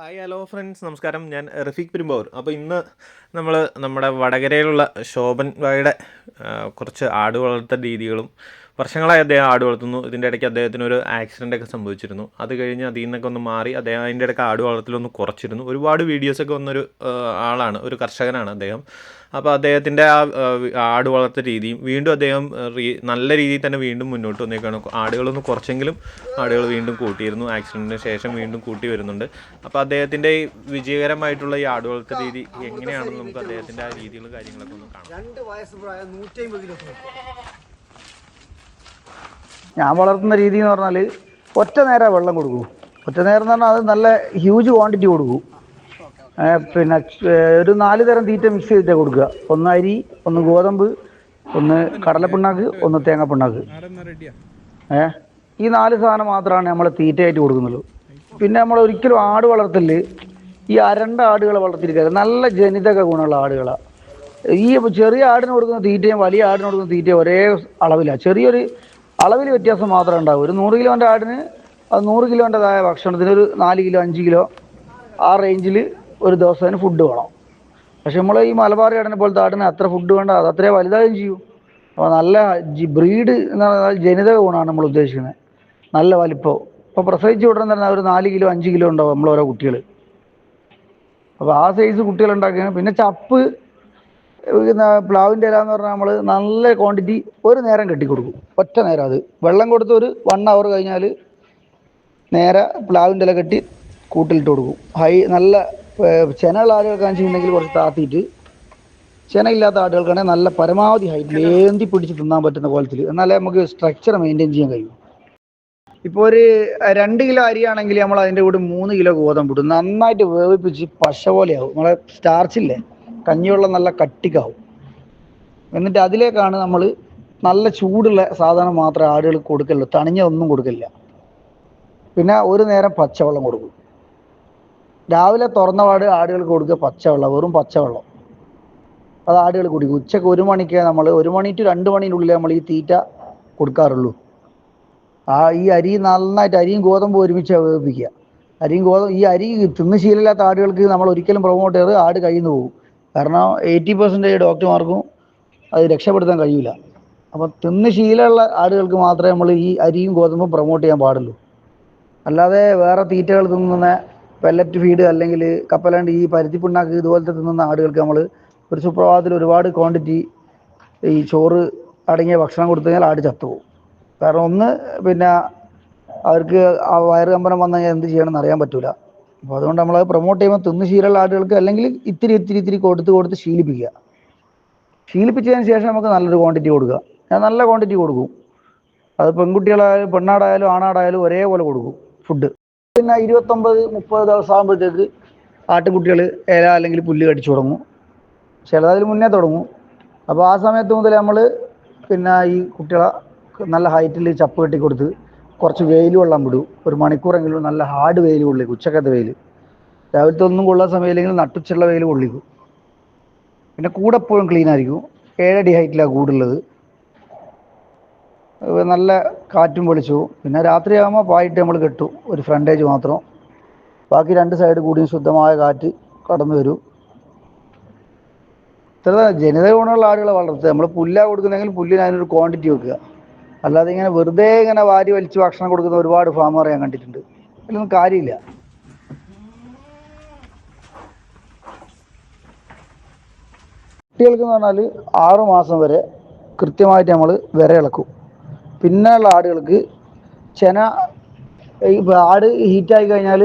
Hi hello friends. നമസ്കാരം. ഞാൻ റഫീഖ് പെരുമ്പാവൂർ. അപ്പോൾ ഇന്ന് നമ്മൾ നമ്മുടെ വടകരയിലുള്ള ശോഭൻ ഭായിയുടെ കുറച്ച് ആട് വളർത്തൽ രീതികളും വർഷങ്ങളായി അദ്ദേഹം ആട് വളർത്തുന്നു. ഇതിന്റെ ഇടയ്ക്ക് അദ്ദേഹത്തിന് ഒരു ആക്സിഡന്റ് ഒക്കെ സംഭവിച്ചിരുന്നു. അത് കഴിഞ്ഞ് അതിൽ നിന്നൊക്കെ ഒന്ന് മാറി അദ്ദേഹം അതിന്റെ ഇടയ്ക്ക് ആട് വളർത്തലൊന്ന് കുറച്ചിരുന്നു. ഒരുപാട് വീഡിയോസൊക്കെ വന്നൊരു ആളാണ് ഒരു കർഷകനാണ് അദ്ദേഹം. അപ്പോൾ അദ്ദേഹത്തിന്റെ ആ ആട് വളർത്ത രീതിയും വീണ്ടും അദ്ദേഹം നല്ല രീതിയിൽ തന്നെ വീണ്ടും മുന്നോട്ട് വന്നേക്കാണ്. ആടുകളൊന്ന് കുറച്ചെങ്കിലും ആടുകൾ വീണ്ടും കൂട്ടിയിരുന്നു. ആക്സിഡന്റിന് ശേഷം വീണ്ടും കൂട്ടി വരുന്നുണ്ട്. അപ്പോൾ അദ്ദേഹത്തിന്റെ ഈ വിജയകരമായിട്ടുള്ള ഈ ആട് വളർത്ത രീതി എങ്ങനെയാണെന്ന് നമുക്ക് അദ്ദേഹത്തിന്റെ ആ രീതികളും കാര്യങ്ങളൊക്കെ ഒന്ന് കാണാം. രണ്ട് വയസ്സ് പ്രായം നൂറ്റി ഞാൻ വളർത്തുന്ന രീതി എന്ന് പറഞ്ഞാൽ ഒറ്റ നേരം വെള്ളം കൊടുക്കൂ. ഒറ്റ നേരം എന്ന് പറഞ്ഞാൽ അത് നല്ല ഹ്യൂജ് ക്വാണ്ടിറ്റി കൊടുക്കൂ. പിന്നെ ഒരു നാല് തരം തീറ്റ മിക്സ് ചെയ്തിട്ട് കൊടുക്കുക. ഒന്ന് അരി ഒന്ന് ഗോതമ്പ് ഒന്ന് കടലപ്പിണ്ണാക്ക് ഒന്ന് തേങ്ങാപ്പിണ്ണാക്ക്. ഏ ഈ നാല് സാധനം മാത്രമാണ് നമ്മൾ തീറ്റയായിട്ട് കൊടുക്കുന്നത്. പിന്നെ നമ്മൾ ഒരിക്കലും ആട് വളർത്തൽ ഈ അരണ്ട ആടുകളെ വളർത്തിയിരിക്കുക നല്ല ജനിതക ഗുണമുള്ള ആടുകളാണ് ഈ ചെറിയ ആടിന് കൊടുക്കുന്ന തീറ്റയും വലിയ ആടിന് കൊടുക്കുന്ന തീറ്റയും ഒരേ അളവിലാണ് ചെറിയൊരു അളവിൽ വ്യത്യാസം മാത്രമേ ഉണ്ടാവൂ. ഒരു നൂറ് കിലോന്റെ ആടിന് അത് നൂറ് കിലോന്റെതായ ഭക്ഷണത്തിന് ഒരു നാല് കിലോ അഞ്ച് കിലോ ആ റേഞ്ചിൽ ഒരു ദിവസത്തിന് ഫുഡ് വേണം. പക്ഷെ നമ്മൾ ഈ മലബാർ ആടിനെ പോലത്തെ ആടിന് അത്ര ഫുഡ് വേണ്ട അത് അത്രയും വലുതായും ചെയ്യും. അപ്പോൾ നല്ല ബ്രീഡ് എന്ന് പറഞ്ഞാൽ ജനിതക ഗുണമാണ് നമ്മൾ ഉദ്ദേശിക്കുന്നത്. നല്ല വലിപ്പം. ഇപ്പോൾ പ്രസവിച്ച് ഉടനെ തന്നെ ഒരു നാല് കിലോ അഞ്ച് കിലോ ഉണ്ടാവും നമ്മൾ ഓരോ കുട്ടികൾ അപ്പോൾ ആ സൈസ് കുട്ടികൾ ഉണ്ടാക്കുകയാണ് പിന്നെ ചപ്പ് പ്ലാവിന്റെ ഇല എന്ന് പറഞ്ഞാൽ നമ്മൾ നല്ല ക്വാണ്ടിറ്റി ഒരു നേരം കെട്ടിക്കൊടുക്കും. ഒറ്റ നേരം അത്. വെള്ളം കൊടുത്ത് ഒരു വൺ അവർ കഴിഞ്ഞാൽ നേരെ പ്ലാവിന്റെ ഇല കെട്ടി കൂട്ടിലിട്ട് കൊടുക്കും. ഹൈ നല്ല ചെനയുള്ള ആടുകൾക്കാണെന്ന് വെച്ചിട്ടുണ്ടെങ്കിൽ കുറച്ച് താത്തിയിട്ട്. ചെനയില്ലാത്ത ആടുകൾക്കാണെങ്കിൽ നല്ല പരമാവധി ഹൈറ്റിൽ ഏന്തി പിടിച്ച് തിന്നാൻ പറ്റുന്ന കോലത്തിൽ എന്നാലേ നമുക്ക് സ്ട്രക്ചർ മെയിന്റെയിൻ ചെയ്യാൻ കഴിയും. ഇപ്പോൾ ഒരു രണ്ട് കിലോ അരിയാണെങ്കിൽ നമ്മൾ അതിന്റെ കൂടെ മൂന്ന് കിലോ ഗോതമ്പ് ഇടും. നന്നായിട്ട് വേവിപ്പിച്ച് പശ പോലെയാവും. നമ്മളെ സ്റ്റാർച്ചില്ലേ കഞ്ഞിവെള്ളം നല്ല കട്ടിക്കാവും എന്നിട്ട് അതിലേക്കാണ് നമ്മൾ നല്ല ചൂടുള്ള സാധനം മാത്രമേ ആടുകൾ കൊടുക്കല്ലോ തണിഞ്ഞ ഒന്നും കൊടുക്കില്ല പിന്നെ ഒരു നേരം പച്ചവെള്ളം കൊടുക്കും. രാവിലെ തുറന്ന പാട് ആടുകൾക്ക് കൊടുക്കുക പച്ചവെള്ളം വെറും പച്ചവെള്ളം. അത് ആടുകൾ കുടിക്കും. ഉച്ചയ്ക്ക് ഒരു മണിക്ക് നമ്മൾ ഒരു മണി ടു രണ്ട് മണിനുള്ളിൽ നമ്മൾ ഈ തീറ്റ കൊടുക്കാറുള്ളൂ. ആ ഈ അരി നന്നായിട്ട് അരിയും ഗോതമ്പും ഒരുമിച്ച് വേവിപ്പിക്കുക അരിയും ഗോതമ്പ് ഈ അരി തിന്ന് ശീലമില്ലാത്ത ആടുകൾക്ക് നമ്മൾ ഒരിക്കലും പ്രൊമോട്ട് ചെയ്ത് ആട് കയ്യിൽ നിന്ന് പോകും. കാരണം എയ്റ്റി പെർസെന്റേജ് ഡോക്ടർമാർക്കും അത് രക്ഷപ്പെടുത്താൻ കഴിയില്ല അപ്പം തിന്ന് ശീലമുള്ള ആളുകൾക്ക് മാത്രമേ നമ്മൾ ഈ അരിയും ഗോതമ്പും പ്രൊമോട്ട് ചെയ്യാൻ പാടുള്ളൂ. അല്ലാതെ വേറെ തീറ്റകൾ തിന്നുന്ന പെല്ലറ്റ് ഫീഡ് അല്ലെങ്കിൽ കപ്പലാണ്ട് ഈ പരുത്തി പിണ്ണാക്ക് ഇതുപോലത്തെ തിന്നുന്ന ആടുകൾക്ക് നമ്മൾ ഒരു സുപ്രഭാതത്തിൽ ഒരുപാട് ക്വാണ്ടിറ്റി ഈ ചോറ് അടങ്ങിയ ഭക്ഷണം കൊടുത്തു കഴിഞ്ഞാൽ ആട് ചത്തുപോകും. കാരണം ഒന്ന് പിന്നെ അവർക്ക് ആ വയറ് കമ്പനം വന്നു കഴിഞ്ഞാൽ എന്ത് ചെയ്യണമെന്ന് അറിയാൻ പറ്റൂല. അപ്പോൾ അതുകൊണ്ട് നമ്മൾ പ്രൊമോട്ട് ചെയ്യുമ്പോൾ തിന്ന് ശീലമുള്ള ആളുകൾക്ക് അല്ലെങ്കിൽ ഇത്തിരി ഇത്തിരി ഇത്തിരി കൊടുത്ത് കൊടുത്ത് ശീലിപ്പിക്കുക. ശീലിപ്പിച്ചതിന് ശേഷം നമുക്ക് നല്ലൊരു ക്വാണ്ടിറ്റി കൊടുക്കുക. ഞാൻ നല്ല ക്വാണ്ടിറ്റി കൊടുക്കും. അത് പെൺകുട്ടികളായാലും പെണ്ണാടായാലും ആണാടായാലും ഒരേപോലെ കൊടുക്കും ഫുഡ് പിന്നെ ഇരുപത്തൊമ്പത് മുപ്പത് ദിവസം ആകുമ്പോഴത്തേക്ക് ആട്ടുകുട്ടികൾ ഇല അല്ലെങ്കിൽ പുല്ല് കടിച്ചു തുടങ്ങും. ചിലതിൽ മുന്നേ തുടങ്ങും. അപ്പോൾ ആ സമയത്ത് മുതൽ നമ്മൾ പിന്നെ ഈ കുട്ടികളെ നല്ല ഹൈറ്റിൽ ചപ്പ് കെട്ടി കൊടുത്ത് കുറച്ച് വെയിൽ വെള്ളം വിടും. ഒരു മണിക്കൂറെങ്കിലും നല്ല ഹാർഡ് വെയിൽ കൊള്ളിക്കും ഉച്ചക്കത്തെ വെയിൽ. രാവിലത്തെ ഒന്നും കൊള്ളാൻ സമയമില്ലെങ്കിൽ നട്ടുച്ചുള്ള വെയിൽ കൊള്ളിക്കും. പിന്നെ കൂടെ എപ്പോഴും ക്ലീൻ ആയിരിക്കും. ഏഴടി ഹൈറ്റിലാണ് കൂടുള്ളത്. നല്ല കാറ്റും പൊളിച്ചു പിന്നെ രാത്രിയാകുമ്പോൾ പായിട്ട് നമ്മൾ കെട്ടും. ഒരു ഫ്രണ്ടേജ് മാത്രം. ബാക്കി രണ്ട് സൈഡ് കൂടിയും ശുദ്ധമായ കാറ്റ് കടന്നു വരും. ഇത്ര ജനിതക ഗുണമുള്ള ആടുകളെ വളർത്തുക. നമ്മൾ പുല്ല കൊടുക്കുന്നെങ്കിൽ പുല്ലിന് അതിനൊരു ക്വാണ്ടിറ്റി വെക്കുക. അല്ലാതെ ഇങ്ങനെ വെറുതെ ഇങ്ങനെ വാരി വലിച്ച് ഭക്ഷണം കൊടുക്കുന്ന ഒരുപാട് ഫാമർ ഞാൻ കണ്ടിട്ടുണ്ട്. അതിലൊന്നും കാര്യമില്ല. കുട്ടികൾക്ക് എന്ന് പറഞ്ഞാൽ ആറു മാസം വരെ കൃത്യമായിട്ട് നമ്മൾ വിര ഇളക്കും. പിന്നെയുള്ള ആടുകൾക്ക് ചെന ആട് ഹീറ്റായി കഴിഞ്ഞാൽ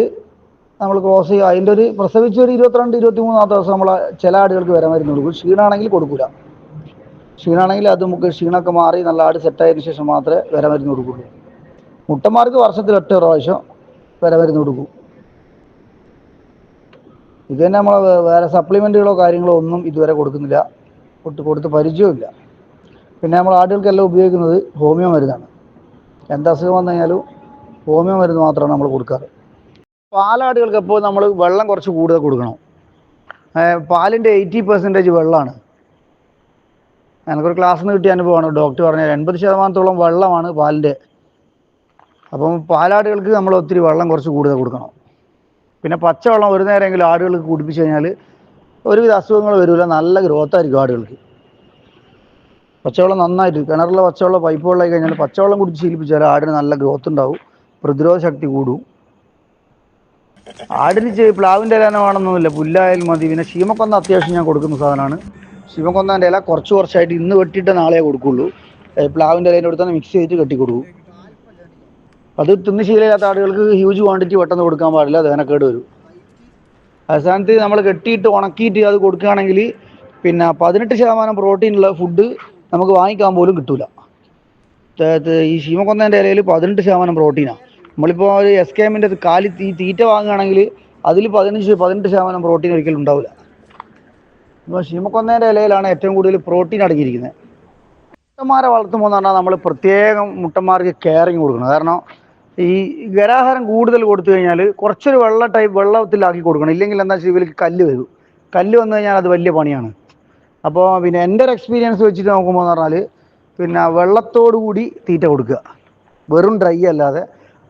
നമ്മൾ ക്രോസ് ചെയ്യുക. അതിന്റെ ഒരു പ്രസവിച്ച് ഒരു ഇരുപത്തിരണ്ട് ഇരുപത്തി മൂന്നാമത്തെ ദിവസം നമ്മൾ ചില ആടുകൾക്ക് വരാൻ മരുന്ന് കൊടുക്കും. ക്ഷീണമാണെങ്കിൽ കൊടുക്കില്ല ക്ഷീണമാണെങ്കിൽ അത് നമുക്ക് ക്ഷീണമൊക്കെ മാറി നല്ല ആട് സെറ്റായതിനു ശേഷം മാത്രമേ വില മരുന്ന് കൊടുക്കുള്ളൂ. മുട്ടന്മാർക്ക് വർഷത്തിൽ ഒറ്റ പ്രാവശ്യം വില മരുന്ന് കൊടുക്കും. ഇത് തന്നെ നമ്മൾ വേറെ സപ്ലിമെന്റുകളോ കാര്യങ്ങളോ ഒന്നും ഇതുവരെ കൊടുക്കുന്നില്ല. കൊടുത്ത് കൊടുത്ത് പരിചയമില്ല പിന്നെ നമ്മൾ ആടുകൾക്കെല്ലാം ഉപയോഗിക്കുന്നത് ഹോമിയോ മരുന്നാണ്. എന്ത് അസുഖം വന്നു കഴിഞ്ഞാലും ഹോമിയോ മരുന്ന് മാത്രമാണ് നമ്മൾ കൊടുക്കാറ്. പാലാടുകൾക്ക് എപ്പോൾ നമ്മൾ വെള്ളം കുറച്ച് കൂടുതൽ കൊടുക്കണം. പാലിന്റെ എയ്റ്റി പെർസെന്റേജ് വെള്ളമാണ്. എനിക്കൊരു ക്ലാസ്സിൽ നിന്ന് കിട്ടിയ അനുഭവമാണ് ഡോക്ടർ പറഞ്ഞത് എൺപത് ശതമാനത്തോളം വെള്ളമാണ് പാലിന്റെ അപ്പം പാലാടുകൾക്ക് നമ്മൾ ഒത്തിരി വെള്ളം കുറച്ച് കൂടുതൽ കൊടുക്കണം. പിന്നെ പച്ചവെള്ളം ഒരു നേരമെങ്കിലും ആടുകൾക്ക് കുടിപ്പിച്ച് കഴിഞ്ഞാൽ ഒരുവിധ അസുഖങ്ങൾ വരില്ല നല്ല ഗ്രോത്ത് ആയിരിക്കും ആടുകൾക്ക്. പച്ചവെള്ളം നന്നായിട്ട് കിണറിലെ പച്ചവെള്ളം പൈപ്പ് വെള്ളമായി കഴിഞ്ഞാൽ പച്ചവെള്ളം കുടിച്ച് ശീലിപ്പിച്ചാൽ ആടിന് നല്ല ഗ്രോത്ത് ഉണ്ടാവും. പ്രതിരോധ ശക്തി കൂടും. ആടിന് പ്ലാവിന്റെ ഇല തന്നെ വേണമെന്നൊന്നുമില്ല. പുല്ലായാലും മതി. പിന്നെ ക്ഷീമക്കൊന്ന അത്യാവശ്യം ഞാൻ കൊടുക്കുന്ന സാധനമാണ്. ശീമക്കൊന്നന്റെ ഇല കുറച്ച് കുറച്ചായിട്ട് ഇന്ന് വെട്ടിയിട്ട് നാളെ കൊടുക്കുള്ളൂ. പ്ലാവിന്റെ ഇലയിന്റെ അടുത്ത് മിക്സ് ചെയ്തിട്ട് കെട്ടി കൊടുക്കും. അത് തിന്ന് ശീലമില്ലാത്ത ആടുകൾക്ക് ഹ്യൂജ് ക്വാണ്ടിറ്റി പെട്ടെന്ന് കൊടുക്കാൻ പാടില്ല ദഹനക്കേട് വരും. അവസാനത്ത് നമ്മൾ കെട്ടിയിട്ട് ഉണക്കിയിട്ട് അത് കൊടുക്കുകയാണെങ്കിൽ പിന്നെ പതിനെട്ട് ശതമാനം പ്രോട്ടീനുള്ള ഫുഡ് നമുക്ക് വാങ്ങിക്കാൻ പോലും കിട്ടൂല. ഈ ശീമക്കൊന്നേന്റെ ഇലയിൽ പതിനെട്ട് ശതമാനം പ്രോട്ടീനാണ് നമ്മളിപ്പോൾ ഒരു എസ് കെ എമ്മിന്റെ കാലി തീറ്റ വാങ്ങുകയാണെങ്കിൽ അതിൽ പതിനഞ്ച് പതിനെട്ട് ശതമാനം പ്രോട്ടീൻ ഒരിക്കലും ഉണ്ടാവില്ല. ഇപ്പോൾ ഇലയിലാണ് ഏറ്റവും കൂടുതൽ പ്രോട്ടീൻ അടങ്ങിയിരിക്കുന്നത്. മുട്ടന്മാരെ വളർത്തുമ്പോൾ എന്ന് പറഞ്ഞാൽ നമ്മൾ പ്രത്യേകം മുട്ടന്മാർക്ക് കെയറിങ് കൊടുക്കണം. കാരണം ഈ ഗരാഹാരം കൂടുതൽ കൊടുത്തു കഴിഞ്ഞാൽ കുറച്ചൊരു വെള്ള ടൈപ്പ് വെള്ളത്തിലാക്കി കൊടുക്കണം. ഇല്ലെങ്കിൽ എന്താ വെച്ചാൽ ഇവർക്ക് കല്ല് വരും. കല്ല് വന്നു കഴിഞ്ഞാൽ അത് വലിയ പണിയാണ്. അപ്പോൾ പിന്നെ എന്റെ ഒരു എക്സ്പീരിയൻസ് വെച്ചിട്ട് നോക്കുമ്പോൾ എന്ന് പറഞ്ഞാൽ പിന്നെ വെള്ളത്തോടു കൂടി തീറ്റ കൊടുക്കുക. വെറും ഡ്രൈ അല്ലാതെ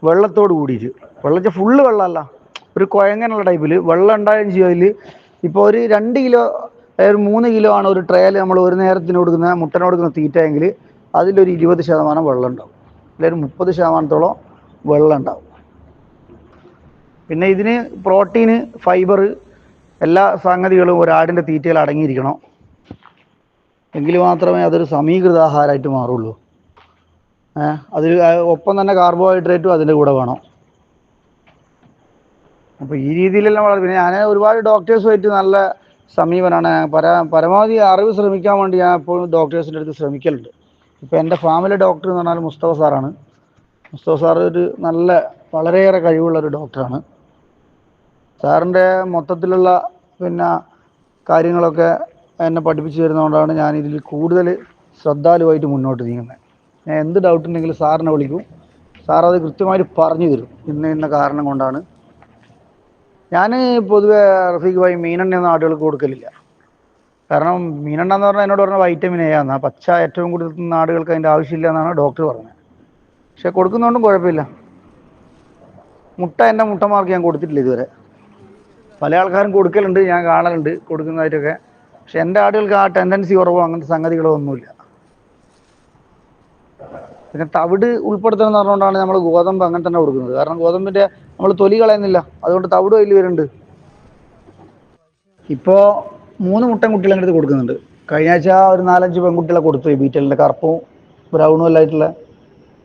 വെള്ളത്തോട് കൂടിയിട്ട്. വെള്ളം വെച്ചാൽ ഫുള്ള് വെള്ളമല്ല. ഒരു കുഴങ്ങനുള്ള ടൈപ്പിൽ വെള്ളം ഉണ്ടായാലും ചെയ്യൽ ഇപ്പോൾ ഒരു രണ്ട് കിലോ ഒരു മൂന്ന് കിലോ ആണ് ഒരു ട്രയൽ നമ്മൾ ഒരു നേരത്തിന് കൊടുക്കുന്ന മുട്ടന് കൊടുക്കുന്ന തീറ്റയെങ്കിൽ അതിലൊരു ഇരുപത് ശതമാനം വെള്ളം ഉണ്ടാവും. അല്ലെങ്കിൽ മുപ്പത് ശതമാനത്തോളം വെള്ളം ഉണ്ടാവും. പിന്നെ ഇതിന് പ്രോട്ടീന് ഫൈബർ എല്ലാ സംഗതികളും ഒരാടിന്റെ തീറ്റയിൽ അടങ്ങിയിരിക്കണം. എങ്കിൽ മാത്രമേ അതൊരു സമീകൃത ആഹാരമായിട്ട് മാറുള്ളൂ. അതിൽ ഒപ്പം തന്നെ കാർബോഹൈഡ്രേറ്റും അതിന്റെ കൂടെ വേണം. അപ്പോൾ ഈ രീതിയിലെല്ലാം വളരെ പിന്നെ ഞാൻ ഒരുപാട് ഡോക്ടേഴ്സുമായിട്ട് നല്ല സമീപനമാണ് പര പരമാവധി അറിവ് ശ്രമിക്കാൻ വേണ്ടി ഞാൻ എപ്പോഴും ഡോക്ടേഴ്സിന്റെ അടുത്ത് ശ്രമിക്കലുണ്ട്. ഇപ്പോൾ എന്റെ ഫാമിലി ഡോക്ടർ എന്ന് പറഞ്ഞാൽ മുസ്തഫ സാറാണ്. മുസ്തഫ സാർ ഒരു നല്ല വളരെയേറെ കഴിവുള്ള ഒരു ഡോക്ടറാണ്. സാറിന്റെ മൊത്തത്തിലുള്ള പിന്നെ കാര്യങ്ങളൊക്കെ എന്നെ പഠിപ്പിച്ചു തരുന്നതുകൊണ്ടാണ് ഞാൻ ഇതിൽ കൂടുതൽ ശ്രദ്ധാലുവായിട്ട് മുന്നോട്ട് നീങ്ങുന്നത്. ഞാൻ എന്ത് ഡൗട്ട് ഉണ്ടെങ്കിലും സാറിനെ വിളിക്കും. സാർ അത് കൃത്യമായിട്ട് പറഞ്ഞു തരും. ഇന്ന ഇന്ന കാരണം കൊണ്ടാണ്. ഞാൻ പൊതുവെ റഫീഖ് ഭായി മീനെണ്ണയൊന്നും ആടുകൾക്ക് കൊടുക്കലില്ല. കാരണം മീനെണ്ണ എന്ന് പറഞ്ഞാൽ എന്നോട് പറഞ്ഞ വൈറ്റമിൻ എ ആണ്. പച്ച ഏറ്റവും കൂടുതൽ തിന്ന ആടുകൾക്ക് അതിന്റെ ആവശ്യമില്ല എന്നാണ് ഡോക്ടർ പറഞ്ഞത്. പക്ഷെ കൊടുക്കുന്നതുകൊണ്ടും കുഴപ്പമില്ല. മുട്ട എന്റെ മുട്ടമാർക്ക് ഞാൻ കൊടുത്തിട്ടില്ല ഇതുവരെ. പല ആൾക്കാരും കൊടുക്കലുണ്ട് ഞാൻ കാണലുണ്ട് കൊടുക്കുന്നതായിട്ടൊക്കെ. പക്ഷെ എന്റെ ആടുകൾക്ക് ആ ടെൻഡൻസി കുറവോ അങ്ങനത്തെ സംഗതികളോ ഒന്നുമില്ല. പിന്നെ തവിട് ഉൾപ്പെടുത്തണം എന്ന് പറഞ്ഞുകൊണ്ടാണ് നമ്മൾ ഗോതമ്പ് അങ്ങനെ തന്നെ കൊടുക്കുന്നത്. കാരണം ഗോതമ്പിന്റെ നമ്മൾ തൊലി കളയുന്നില്ല. അതുകൊണ്ട് തവിട് അതിൽ വരുന്നുണ്ട്. ഇപ്പോൾ മൂന്ന് മുട്ടൻ കുട്ടികളെ അടുത്ത് കൊടുക്കുന്നുണ്ട്. കഴിഞ്ഞ ആഴ്ച ഒരു നാലഞ്ച് പെൺകുട്ടികളെ കൊടുത്തു ഈ ബീറ്റലിന്റെ കറുപ്പും ബ്രൗണും എല്ലാം ആയിട്ടുള്ള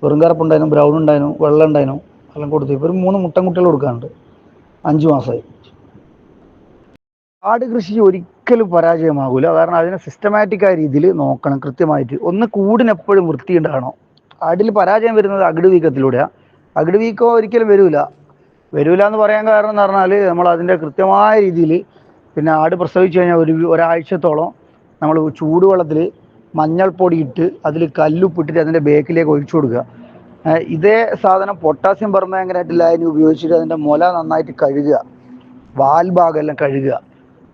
വെറും കറുപ്പുണ്ടായിരുന്നു ബ്രൗൺ ഉണ്ടായിരുന്നു വെള്ളം ഉണ്ടായിരുന്നു എല്ലാം കൊടുത്തു. ഇപ്പോൾ ഒരു മൂന്ന് മുട്ടൻ കുട്ടികൾ കൊടുക്കാനുണ്ട്. അഞ്ച് മാസമായി ആട് കൃഷി ഒരിക്കലും പരാജയമാകില്ല കാരണം അതിനെ സിസ്റ്റമാറ്റിക് ആയ രീതിയിൽ നോക്കണം കൃത്യമായിട്ട്. ഒന്ന് കൂടിനെപ്പോഴും വൃത്തിയുണ്ടാകണം. ആടിൽ പരാജയം വരുന്നത് അകിട് വീക്കത്തിലൂടെയാണ് അകിട് വീക്കം ഒരിക്കലും വരില്ല വരില്ല എന്ന് പറയാൻ കാരണം എന്ന് പറഞ്ഞാൽ നമ്മൾ അതിന്റെ കൃത്യമായ രീതിയിൽ പിന്നെ ആട് പ്രസവിച്ചു കഴിഞ്ഞാൽ ഒരു ഒരാഴ്ചത്തോളം നമ്മൾ ചൂടുവെള്ളത്തിൽ മഞ്ഞൾപ്പൊടി ഇട്ട് അതിൽ കല്ലുപ്പിട്ടിട്ട് അതിന്റെ ബേക്കിലേക്ക് ഒഴിച്ചു കൊടുക്കുക. ഇതേ സാധനം പൊട്ടാസ്യം പെർമാംഗനേറ്റ് ലായനി ഉപയോഗിച്ചിട്ട് അതിന്റെ മുല നന്നായിട്ട് കഴുകുക. വാൽ ഭാഗം എല്ലാം കഴുകുക.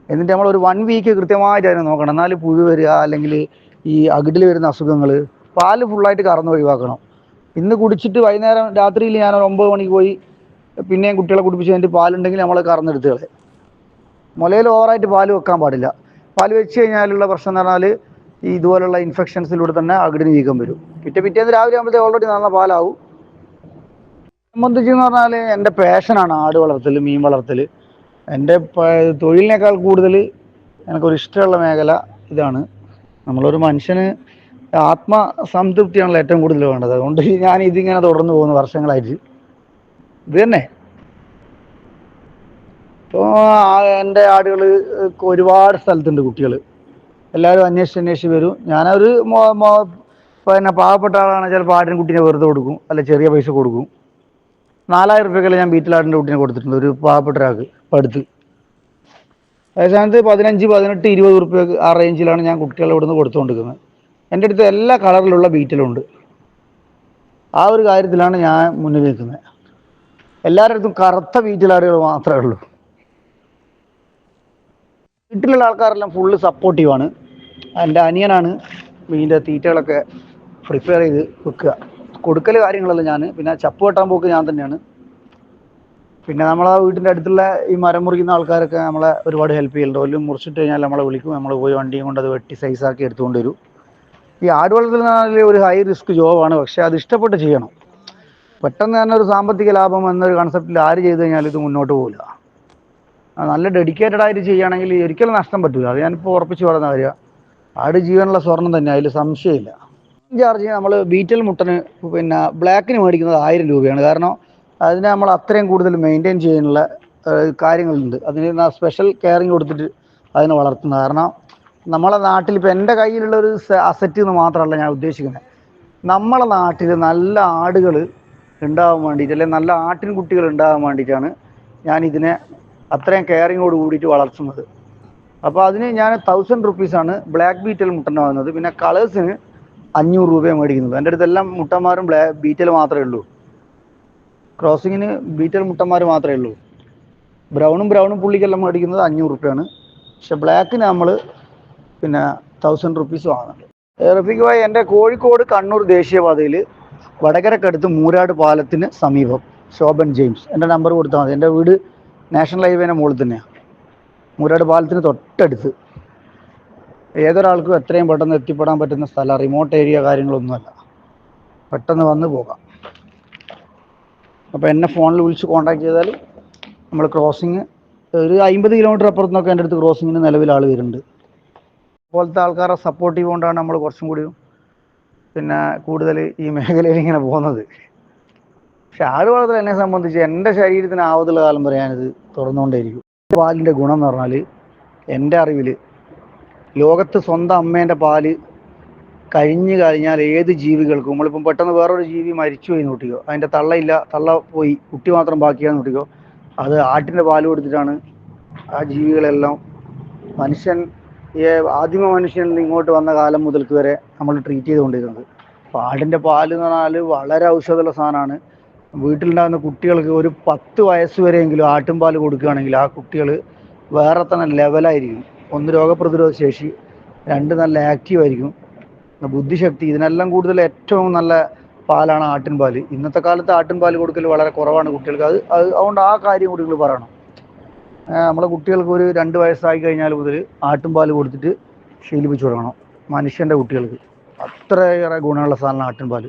എന്നിട്ട് നമ്മൾ ഒരു വൺ വീക്ക് കൃത്യമായിട്ട് അതിനെ നോക്കണം. എന്നാൽ പുഴു വരിക അല്ലെങ്കിൽ ഈ അകിടിൽ വരുന്ന അസുഖങ്ങൾ പാൽ ഫുള്ളായിട്ട് കറന്ന് ഒഴിവാക്കണം. ഇന്ന് കുടിച്ചിട്ട് വൈകുന്നേരം രാത്രിയിൽ ഞാൻ ഒരു ഒമ്പത് മണിക്ക് പോയി പിന്നെയും കുട്ടികളെ കുടിപ്പിച്ച് കഴിഞ്ഞിട്ട് പാലുണ്ടെങ്കിൽ നമ്മൾ കറന്നെടുത്ത് കളയും. മുലയിൽ ഓവറായിട്ട് പാൽ വെക്കാൻ പാടില്ല. പാൽ വെച്ച് കഴിഞ്ഞാലുള്ള പ്രശ്നം എന്ന് പറഞ്ഞാൽ ഈ ഇതുപോലുള്ള ഇൻഫെക്ഷൻസിലൂടെ തന്നെ അകിടിന് വീക്കം വരും. പിറ്റേ പിറ്റേന്ന് രാവിലെ ആകുമ്പോഴത്തേക്ക് ഓൾറെഡി നല്ല പാലാവും. സംബന്ധിച്ച് എന്ന് പറഞ്ഞാൽ എന്റെ പാഷനാണ് ആട് വളർത്തൽ മീൻ വളർത്തൽ എന്റെ തൊഴിലിനേക്കാൾ കൂടുതൽ എനിക്കൊരു ഇഷ്ടമുള്ള മേഖല ഇതാണ്. നമ്മളൊരു മനുഷ്യന് ആത്മസംതൃപ്തിയാണല്ലോ ഏറ്റവും കൂടുതൽ വേണ്ടത്. അതുകൊണ്ട് ഞാൻ ഇതിങ്ങനെ തുടർന്ന് പോകുന്നു വർഷങ്ങളായിട്ട്. ഇത് തന്നെ. ഇപ്പോൾ എന്റെ ആടുകൾ ഒരുപാട് സ്ഥലത്തുണ്ട് കുട്ടികൾ എല്ലാവരും അന്വേഷിച്ച് അന്വേഷിച്ച് വരും. ഞാനൊരു പിന്നെ പാവപ്പെട്ട ആളാണ് ചിലപ്പോൾ ആടിന് കുട്ടീനെ വെറുതെ കൊടുക്കും അല്ല ചെറിയ പൈസ കൊടുക്കും. നാലായിരം റുപ്യക്കെല്ലാം ഞാൻ ബീറ്റിലാടിന്റെ കുട്ടീനെ കൊടുത്തിട്ടുണ്ട് ഒരു പാവപ്പെട്ട ഒരാൾക്ക് അടുത്ത്. അതേസ്ഥാനത്ത് പതിനഞ്ച് പതിനെട്ട് ഇരുപത് റുപ്യ ആ റേഞ്ചിലാണ് ഞാൻ കുട്ടികളെ ഇവിടുന്ന് കൊടുത്തുകൊണ്ടിരിക്കുന്നത്. എന്റെ അടുത്ത് എല്ലാ കളറിലുള്ള ബീറ്റിലുണ്ട്. ആ ഒരു കാര്യത്തിലാണ് ഞാൻ മുന്നിൽ നിൽക്കുന്നത്. എല്ലാവരുടെ കറുത്ത വീട്ടിലാടുകൾ മാത്രമേ ഉള്ളൂ. വീട്ടിലുള്ള ആൾക്കാരെല്ലാം ഫുള്ള് സപ്പോർട്ടീവാണ് എന്റെ അനിയനാണ് മീനിന്റെ തീറ്റകളൊക്കെ പ്രിപ്പയർ ചെയ്ത് വെക്കുക. കൊടുക്കൽ കാര്യങ്ങളല്ല ഞാൻ പിന്നെ ചപ്പ് വെട്ടാൻ പോക്ക് ഞാൻ തന്നെയാണ്. പിന്നെ നമ്മളെ വീട്ടിന്റെ അടുത്തുള്ള ഈ മരം മുറിക്കുന്ന ആൾക്കാരൊക്കെ നമ്മളെ ഒരുപാട് ഹെൽപ്പ് ചെയ്യുന്നുണ്ട്. ഒല്ലും മുറിച്ചിട്ട് കഴിഞ്ഞാൽ നമ്മളെ വിളിക്കും. നമ്മൾ പോയി വണ്ടിയും കൊണ്ട് അത് വെട്ടി സൈസാക്കി എടുത്തുകൊണ്ട് വരും. ഈ ആട് വളർത്തൽ ഒരു ഹൈ റിസ്ക് ജോബാണ് പക്ഷെ അത് ഇഷ്ടപ്പെട്ട് ചെയ്യണം. പെട്ടെന്ന് തന്നെ ഒരു സാമ്പത്തിക ലാഭം എന്നൊരു കൺസെപ്റ്റിൽ ആര് ചെയ്ത് കഴിഞ്ഞാൽ ഇത് മുന്നോട്ട് പോകില്ല നല്ല ഡെഡിക്കേറ്റഡ് ആയിട്ട് ചെയ്യുകയാണെങ്കിൽ ഒരിക്കലും നഷ്ടം പറ്റില്ല അത് ഞാനിപ്പോൾ ഉറപ്പിച്ച് പറയുന്ന കാര്യമാണ് ആട് ജീവനുള്ള സ്വർണം തന്നെ അതിൽ സംശയമില്ല. ചാർജ് നമ്മൾ ബീറ്റൽ മുട്ടന് പിന്നെ ബ്ലാക്കിന് മേടിക്കുന്നത് ആയിരം രൂപയാണ്. കാരണം അതിനെ നമ്മൾ അത്രയും കൂടുതൽ മെയിന്റെയിൻ ചെയ്യാനുള്ള കാര്യങ്ങളുണ്ട്. അതിന് സ്പെഷ്യൽ കെയറിങ് കൊടുത്തിട്ട് അതിനെ വളർത്തുന്നത്. കാരണം നമ്മളെ നാട്ടിൽ ഇപ്പോൾ എന്റെ കയ്യിലുള്ള ഒരു അസറ്റ് എന്ന് മാത്രമല്ല ഞാൻ ഉദ്ദേശിക്കുന്നത്. നമ്മളെ നാട്ടിൽ നല്ല ആടുകൾ ഉണ്ടാവാൻ വേണ്ടിയിട്ട് അല്ലെങ്കിൽ നല്ല ആട്ടിൻ കുട്ടികൾ ഉണ്ടാകാൻ വേണ്ടിയിട്ടാണ് ഞാൻ ഇതിനെ അത്രയും കെയറിങ്ങോട് കൂടിയിട്ട് വളർത്തുന്നത്. അപ്പോൾ അതിന് ഞാൻ തൗസൻഡ് റുപ്പീസാണ് ബ്ലാക്ക് ബീറ്റൽ മുട്ടൻ വാങ്ങുന്നത്. പിന്നെ കളേഴ്സിന് അഞ്ഞൂറ് രൂപയാണ് മേടിക്കുന്നത്. എന്റെ അടുത്തെല്ലാം മുട്ടന്മാരും ബ്ലാ ബീറ്റൽ മാത്രമേ ഉള്ളൂ. ക്രോസിങ്ങിന് ബീറ്റൽ മുട്ടന്മാർ മാത്രമേ ഉള്ളൂ. ബ്രൗണും ബ്രൗണും പുള്ളിക്കെല്ലാം മേടിക്കുന്നത് അഞ്ഞൂറ് റുപ്യാണ് പക്ഷെ ബ്ലാക്കിന് നമ്മൾ പിന്നെ തൗസൻഡ് റുപ്പീസ് വാങ്ങുന്നുണ്ട്. റഫീഖ് ഭായി എന്റെ കോഴിക്കോട് കണ്ണൂർ ദേശീയപാതയിൽ വടകരക്കടുത്ത് മൂരാട് പാലത്തിന് സമീപം. ശോഭൻ ജെയിംസ്. എന്റെ നമ്പർ കൊടുത്താൽ മതി. എന്റെ വീട് നാഷണൽ ഹൈവേന്റെ മുകളിൽ തന്നെയാണ് മൂരാട് പാലത്തിന് തൊട്ടടുത്ത്. ഏതൊരാൾക്കും എത്രയും പെട്ടെന്ന് എത്തിപ്പെടാൻ പറ്റുന്ന സ്ഥലം റിമോട്ട് ഏരിയ കാര്യങ്ങളൊന്നുമല്ല പെട്ടെന്ന് വന്ന് പോകാം. അപ്പോൾ എന്നെ ഫോണിൽ വിളിച്ച് കോൺടാക്ട് ചെയ്താൽ നമ്മൾ ക്രോസിങ് ഒരു അമ്പത് കിലോമീറ്റർ അപ്പുറത്ത് നിന്നൊക്കെ എന്റെ അടുത്ത് ക്രോസിങ്ങിന് നിലവിൽ ആൾ വരുന്നുണ്ട്. പോലത്തെ ആൾക്കാരെ സപ്പോർട്ടീവ് കൊണ്ടാണ് നമ്മൾ കുറച്ചും കൂടി പിന്നെ കൂടുതൽ ഈ മേഖലയിൽ ഇങ്ങനെ പോകുന്നത്. പക്ഷെ ആട് വളർത്തൽ എന്നെ സംബന്ധിച്ച് എന്റെ ശരീരത്തിന് ആവതുള്ള കാലം വരെ ഞാനിത് തുറന്നുകൊണ്ടേയിരിക്കും പാലിന്റെ ഗുണം എന്ന് പറഞ്ഞാൽ എന്റെ അറിവിൽ ലോകത്ത് സ്വന്തം അമ്മേന്റെ പാൽ കഴിഞ്ഞു കഴിഞ്ഞാൽ ഏത് ജീവികൾക്കും നമ്മളിപ്പം പെട്ടെന്ന് വേറൊരു ജീവി മരിച്ചു പോയി നോട്ടിക്കോ അതിന്റെ തള്ളയില്ല തള്ള പോയി കുട്ടി മാത്രം ബാക്കിയാന്ന് നോട്ടിക്കോ അത് ആട്ടിന്റെ പാൽ കൊടുത്തിട്ടാണ് ആ ജീവികളെല്ലാം മനുഷ്യൻ ഈ ആദിമ മനുഷ്യൻ ഇങ്ങോട്ട് വന്ന കാലം മുതൽക്ക് വരെ നമ്മൾ ട്രീറ്റ് ചെയ്തുകൊണ്ടിരുന്നത്. അപ്പോൾ ആടിന്റെ പാൽ എന്ന് പറഞ്ഞാൽ വളരെ ഔഷധമുള്ള സാധനമാണ്. വീട്ടിലുണ്ടാകുന്ന കുട്ടികൾക്ക് ഒരു പത്ത് വയസ്സ് വരെയെങ്കിലും ആട്ടുംപാൽ കൊടുക്കുകയാണെങ്കിൽ ആ കുട്ടികൾ വേറെ തന്നെ ലെവലായിരിക്കും ഒന്ന് രോഗപ്രതിരോധ ശേഷി രണ്ട് നല്ല ആക്റ്റീവ് ആയിരിക്കും. ബുദ്ധിശക്തി ഇതിനെല്ലാം കൂടുതൽ ഏറ്റവും നല്ല പാലാണ് ആട്ടിൻ ആട്ടിൻപാൽ ഇന്നത്തെ കാലത്ത് ആട്ടിൻപാൽ കൊടുക്കൽ വളരെ കുറവാണ് കുട്ടികൾക്ക്. അത് അത് അതുകൊണ്ട് ആ കാര്യം കൂടി നിങ്ങൾ പറയണം. നമ്മളെ കുട്ടികൾക്ക് ഒരു രണ്ട് വയസ്സായി കഴിഞ്ഞാൽ മുതൽ ആട്ടുംപാൽ കൊടുത്തിട്ട് ശീലിപ്പിച്ചു കൊടുക്കണം മനുഷ്യന്റെ കുട്ടികൾക്ക്. അത്രയേറെ ഗുണമുള്ള സാധനമാണ് ആട്ടിൻപാൽ